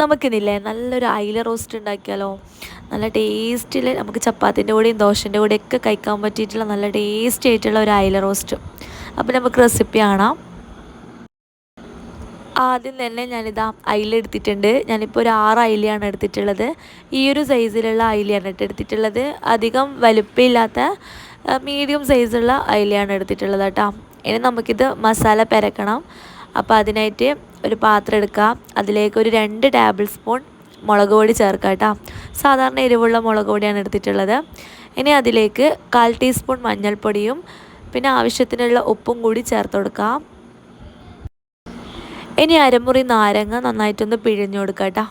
നമുക്കിതില്ലേ? നല്ലൊരു അയില റോസ്റ്റ് ഉണ്ടാക്കിയാലോ? നല്ല ടേസ്റ്റിൽ നമുക്ക് ചപ്പാത്തിന്റെ കൂടെയും ദോശന്റെ കൂടെയും ഒക്കെ കഴിക്കാൻ പറ്റിയിട്ടുള്ള നല്ല ടേസ്റ്റി ആയിട്ടുള്ള ഒരു അയില റോസ്റ്റ് അപ്പോൾ നമുക്ക് റെസിപ്പി കാണാം. ആദ്യം തന്നെ ഞാനിതാ അയില എടുത്തിട്ടുണ്ട്. ഞാനിപ്പോൾ ഒരു ആറ് അയിലയാണ് എടുത്തിട്ടുള്ളത്. ഈ ഒരു സൈസിലുള്ള അയിലയാണ് എടുത്തിട്ടുള്ളത്. അധികം വലുപ്പമില്ലാത്ത മീഡിയം സൈസുള്ള അയിലയാണ് എടുത്തിട്ടുള്ളത് കേട്ടോ. ഇനി നമുക്കിത് മസാല പെരക്കണം. അപ്പോൾ അതിനായിട്ട് ഒരു പാത്രം എടുക്കുക അതിലേക്ക് ഒരു രണ്ട് ടേബിൾ സ്പൂൺ മുളക് പൊടി ചേർക്കുക കേട്ടോ സാധാരണ എരിവുള്ള മുളക് പൊടിയാണ് എടുത്തിട്ടുള്ളത്. ഇനി അതിലേക്ക് കാൽ ടീസ്പൂൺ മഞ്ഞൾപ്പൊടിയും പിന്നെ ആവശ്യത്തിനുള്ള ഉപ്പും കൂടി ചേർത്ത് കൊടുക്കാം. ഇനി അരമുറി നാരങ്ങ നന്നായിട്ടൊന്ന് പിഴിഞ്ഞു കൊടുക്കുക കേട്ടോ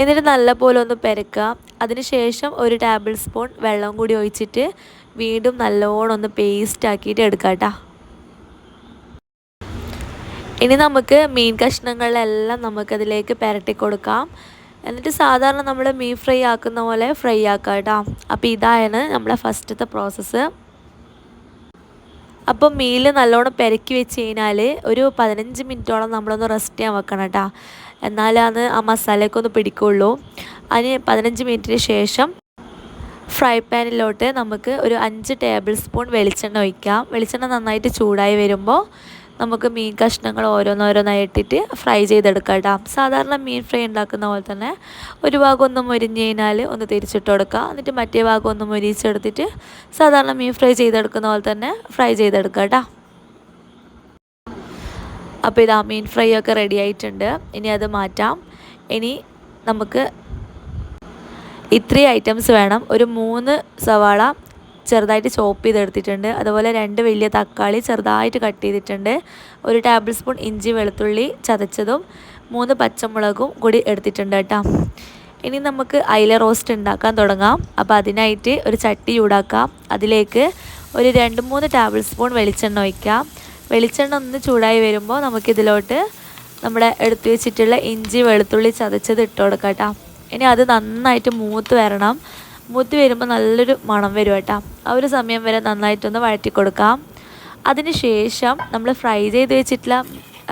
എന്നിട്ട് നല്ലപോലെ ഒന്ന് പെരക്കുക അതിനുശേഷം ഒരു ടേബിൾ സ്പൂൺ വെള്ളം കൂടി ഒഴിച്ചിട്ട് വീണ്ടും നല്ലോണം ഒന്ന് പേസ്റ്റ് ആക്കിയിട്ട് എടുക്കാം കേട്ടോ ഇനി നമുക്ക് മീൻ കഷ്ണങ്ങളെല്ലാം നമുക്കതിലേക്ക് പുരട്ടി കൊടുക്കാം. എന്നിട്ട് സാധാരണ നമ്മൾ മീൻ ഫ്രൈ ആക്കുന്ന പോലെ ഫ്രൈ ആക്കാം കേട്ടോ. അപ്പോൾ ഇതാണ് നമ്മളെ ഫസ്റ്റത്തെ പ്രോസസ്സ് അപ്പോൾ മീൽ നല്ലോണം പെരക്കി വെച്ച് കഴിഞ്ഞാൽ ഒരു പതിനഞ്ച് മിനിറ്റോളം നമ്മളൊന്ന് റെസ്റ്റ് ചെയ്യാൻ വെക്കണം കേട്ടോ. എന്നാലാണ് ആ മസാലയൊക്കെ ഒന്ന് പിടിക്കുള്ളൂ. അതിന് പതിനഞ്ച് മിനിറ്റിന് ശേഷം ഫ്രൈ പാനിലോട്ട് നമുക്ക് ഒരു അഞ്ച് ടേബിൾ സ്പൂൺ വെളിച്ചെണ്ണ ഒഴിക്കാം. വെളിച്ചെണ്ണ നന്നായിട്ട് ചൂടായി വരുമ്പോൾ നമുക്ക് മീൻ കഷ്ണങ്ങൾ ഓരോന്നോരോന്നായി ഇട്ടിട്ട് ഫ്രൈ ചെയ്തെടുക്കാം കേട്ടോ സാധാരണ മീൻ ഫ്രൈ ഉണ്ടാക്കുന്ന പോലെ തന്നെ ഒരു ഭാഗം ഒന്ന് മുരിഞ്ഞ് കഴിഞ്ഞാൽ ഒന്ന് തിരിച്ചിട്ട് കൊടുക്കുക എന്നിട്ട് മറ്റേ ഭാഗം ഒന്ന് മുരിച്ചെടുത്തിട്ട് സാധാരണ മീൻ ഫ്രൈ ചെയ്തെടുക്കുന്ന പോലെ തന്നെ ഫ്രൈ ചെയ്തെടുക്കുക കേട്ടോ അപ്പോൾ ഇതാ മീൻ ഫ്രൈ ഒക്കെ റെഡി ആയിട്ടുണ്ട്. ഇനി അത് മാറ്റാം. ഇനി നമുക്ക് ഇത്രയും ഐറ്റംസ് വേണം. ഒരു മൂന്ന് സവാള ചെറുതായിട്ട് ചോപ്പ് ചെയ്തെടുത്തിട്ടുണ്ട്. അതുപോലെ രണ്ട് വലിയ തക്കാളി ചെറുതായിട്ട് കട്ട് ചെയ്തിട്ടുണ്ട്. ഒരു ടേബിൾ സ്പൂൺ ഇഞ്ചി വെളുത്തുള്ളി ചതച്ചതും മൂന്ന് പച്ചമുളകും കൂടി എടുത്തിട്ടുണ്ട് കേട്ടോ. ഇനി നമുക്ക് അയില റോസ്റ്റ് ഉണ്ടാക്കാൻ തുടങ്ങാം. അപ്പോൾ അതിനായിട്ട് ഒരു ചട്ടി ചൂടാക്കാം. അതിലേക്ക് ഒരു രണ്ട് മൂന്ന് ടേബിൾ സ്പൂൺ വെളിച്ചെണ്ണ ഒഴിക്കാം. വെളിച്ചെണ്ണ ഒന്ന് ചൂടായി വരുമ്പോൾ നമുക്കിതിലോട്ട് നമ്മുടെ എടുത്തു വെച്ചിട്ടുള്ള ഇഞ്ചി വെളുത്തുള്ളി ചതച്ചത് ഇട്ട് കൊടുക്കാം കേട്ടോ. ഇനി അത് നന്നായിട്ട് മൂത്ത് വരണം. മൂത്ത് വരുമ്പോൾ നല്ലൊരു മണം വരും കേട്ടോ. ആ ഒരു സമയം വരെ നന്നായിട്ടൊന്ന് വഴറ്റി കൊടുക്കാം. അതിന് ശേഷം നമ്മൾ ഫ്രൈ ചെയ്ത് വെച്ചിട്ടുള്ള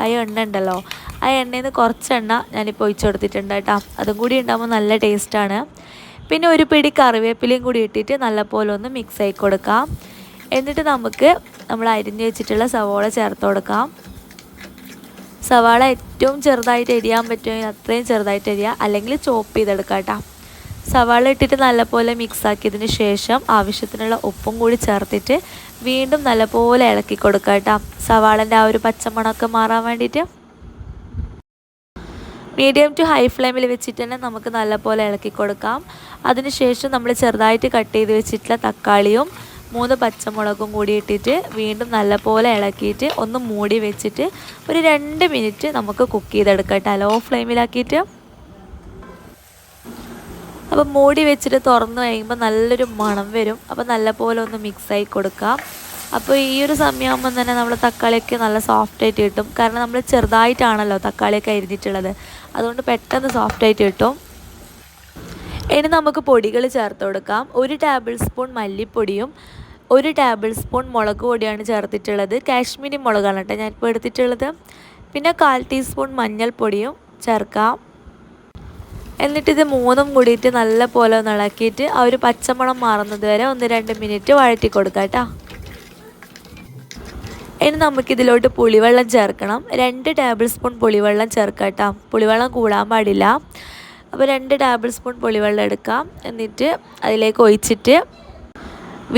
ആ എണ്ണ ഉണ്ടല്ലോ ആ എണ്ണയിൽ നിന്ന് കുറച്ച് എണ്ണ ഞാനിപ്പോൾ ഒഴിച്ചു കൊടുത്തിട്ടുണ്ട് കേട്ടോ. അതും കൂടി ഉണ്ടാകുമ്പോൾ നല്ല ടേസ്റ്റാണ് പിന്നെ ഒരു പിടി കറിവേപ്പിലയും കൂടി ഇട്ടിട്ട് നല്ലപോലെ ഒന്ന് മിക്സ് ആയി കൊടുക്കാം. എന്നിട്ട് നമുക്ക് നമ്മൾ അരിഞ്ഞ് വെച്ചിട്ടുള്ള സവോള ചേർത്ത് കൊടുക്കാം. സവാള ഏറ്റവും ചെറുതായിട്ട് എരിയാൻ പറ്റുമെങ്കിൽ അത്രയും ചെറുതായിട്ട് എരിയുക അല്ലെങ്കിൽ ചോപ്പ് ചെയ്തെടുക്കാം കേട്ടോ. സവാള ഇട്ടിട്ട് നല്ലപോലെ മിക്സ് ആക്കിയതിന് ശേഷം ആവശ്യത്തിനുള്ള ഉപ്പും കൂടി ചേർത്തിട്ട് വീണ്ടും നല്ലപോലെ ഇളക്കി കൊടുക്കുക കേട്ടോ. സവാളന്റെ ആ ഒരു പച്ചമണമൊക്കെ മാറാൻ വേണ്ടിയിട്ട്. മീഡിയം ടു ഹൈ ഫ്ലെയിമിൽ വെച്ചിട്ട് തന്നെ നമുക്ക് നല്ലപോലെ ഇളക്കി കൊടുക്കാം. അതിനുശേഷം നമ്മൾ ചെറുതായിട്ട് കട്ട് ചെയ്ത് വെച്ചിട്ടുള്ള തക്കാളിയും മൂന്ന് പച്ചമുളകും കൂടി ഇട്ടിട്ട് വീണ്ടും നല്ലപോലെ ഇളക്കിയിട്ട് ഒന്ന് മൂടി വെച്ചിട്ട് ഒരു രണ്ട് മിനിറ്റ് നമുക്ക് കുക്ക് ചെയ്തെടുക്കാം കേട്ടോ. ലോ ഫ്ലെയിമിലാക്കിയിട്ട് അപ്പോൾ മൂടി വെച്ചിട്ട് തുറന്നു കഴിയുമ്പോൾ നല്ലൊരു മണം വരും. അപ്പോൾ നല്ലപോലെ ഒന്ന് മിക്സായി കൊടുക്കാം. അപ്പോൾ ഈ ഒരു സമയമാകുമ്പോൾ തന്നെ നമ്മൾ തക്കാളിയൊക്കെ നല്ല സോഫ്റ്റ് ആയിട്ട് കിട്ടും. കാരണം നമ്മൾ ചെറുതായിട്ടാണല്ലോ തക്കാളിയൊക്കെ അരിഞ്ഞിട്ടുള്ളത്. അതുകൊണ്ട് പെട്ടെന്ന് സോഫ്റ്റ് ആയിട്ട് കിട്ടും. ഇനി നമുക്ക് പൊടികൾ ചേർത്ത് കൊടുക്കാം. ഒരു ടേബിൾ സ്പൂൺ മല്ലിപ്പൊടിയും ഒരു ടേബിൾ സ്പൂൺ മുളക് പൊടിയാണ് ചേർത്തിട്ടുള്ളത്. കാശ്മീരി മുളകാണ് കേട്ടോ ഞാനിപ്പോൾ എടുത്തിട്ടുള്ളത്. പിന്നെ കാൽ ടീസ്പൂൺ മഞ്ഞൾപ്പൊടിയും ചേർക്കാം. എന്നിട്ട് ഇത് മൂന്നും കൂടിയിട്ട് നല്ല പോലെ ഒന്ന് ഇളക്കിയിട്ട് ആ ഒരു പച്ചമണം മാറുന്നത് വരെ ഒന്ന് രണ്ട് മിനിറ്റ് വഴറ്റി കൊടുക്കാം കേട്ടോ. ഇനി നമുക്കിതിലോട്ട് പുളിവെള്ളം ചേർക്കണം. രണ്ട് ടേബിൾ സ്പൂൺ പുളിവെള്ളം ചേർക്കാം കേട്ടോ. പുളിവെള്ളം കൂടാൻ പാടില്ല. അപ്പോൾ രണ്ട് ടേബിൾ സ്പൂൺ പുളിവെള്ളം എടുക്കാം. എന്നിട്ട് അതിലേക്ക് ഒഴിച്ചിട്ട്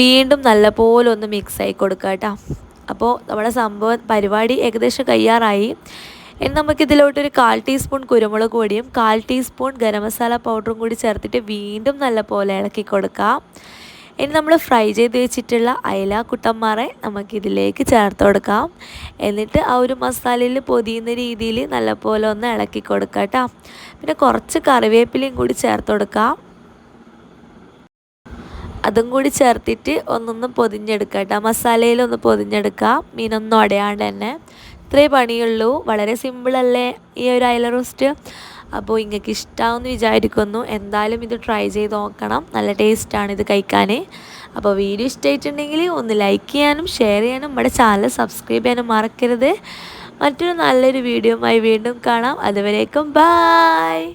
വീണ്ടും നല്ലപോലെ ഒന്ന് ആയി കൊടുക്കാം കേട്ടോ. അപ്പോൾ നമ്മുടെ സംഭവം പരിപാടി ഏകദേശം കഴിയാറായി ഇനി നമുക്കിതിലോട്ടൊരു കാൽ ടീസ്പൂൺ കുരുമുളക് പൊടിയും കാൽ ടീസ്പൂൺ ഗരം മസാല പൗഡറും കൂടി ചേർത്തിട്ട് വീണ്ടും നല്ല പോലെ ഇളക്കി കൊടുക്കാം. ഇനി നമ്മൾ ഫ്രൈ ചെയ്ത് വെച്ചിട്ടുള്ള അയല കുട്ടന്മാരെ നമുക്കിതിലേക്ക് ചേർത്ത് കൊടുക്കാം. എന്നിട്ട് ആ ഒരു മസാലയിൽ പൊതിയുന്ന രീതിയിൽ നല്ലപോലെ ഒന്ന് ഇളക്കി കൊടുക്കാം കേട്ടോ പിന്നെ കുറച്ച് കറിവേപ്പിലയും കൂടി ചേർത്ത് കൊടുക്കാം. അതും കൂടി ചേർത്തിട്ട് ഒന്നൊന്ന് പൊതിഞ്ഞെടുക്കാം കേട്ടോ മസാലയിലൊന്ന് പൊതിഞ്ഞെടുക്കാം. മീനൊന്നും അടയാണ്ട് തന്നെ. ഇത്രേ പണിയുള്ളൂ. വളരെ സിമ്പിളല്ലേ ഈ ഒരു അയല റോസ്റ്റ്? അപ്പോൾ ഇങ്ങൾക്ക് ഇഷ്ടമാവുമെന്ന് വിചാരിക്കുന്നു. എന്തായാലും ഇത് ട്രൈ ചെയ്ത് നോക്കണം. നല്ല ടേസ്റ്റാണ് ഇത് കഴിക്കാൻ അപ്പോൾ വീഡിയോ ഇഷ്ടമായിട്ടുണ്ടെങ്കിൽ ഒന്ന് ലൈക്ക് ചെയ്യാനും ഷെയർ ചെയ്യാനും നമ്മുടെ ചാനൽ സബ്സ്ക്രൈബ് ചെയ്യാനും മറക്കരുത്. മറ്റൊരു നല്ലൊരു വീഡിയോയുമായി വീണ്ടും കാണാം. അതുവരേക്കും ബായ്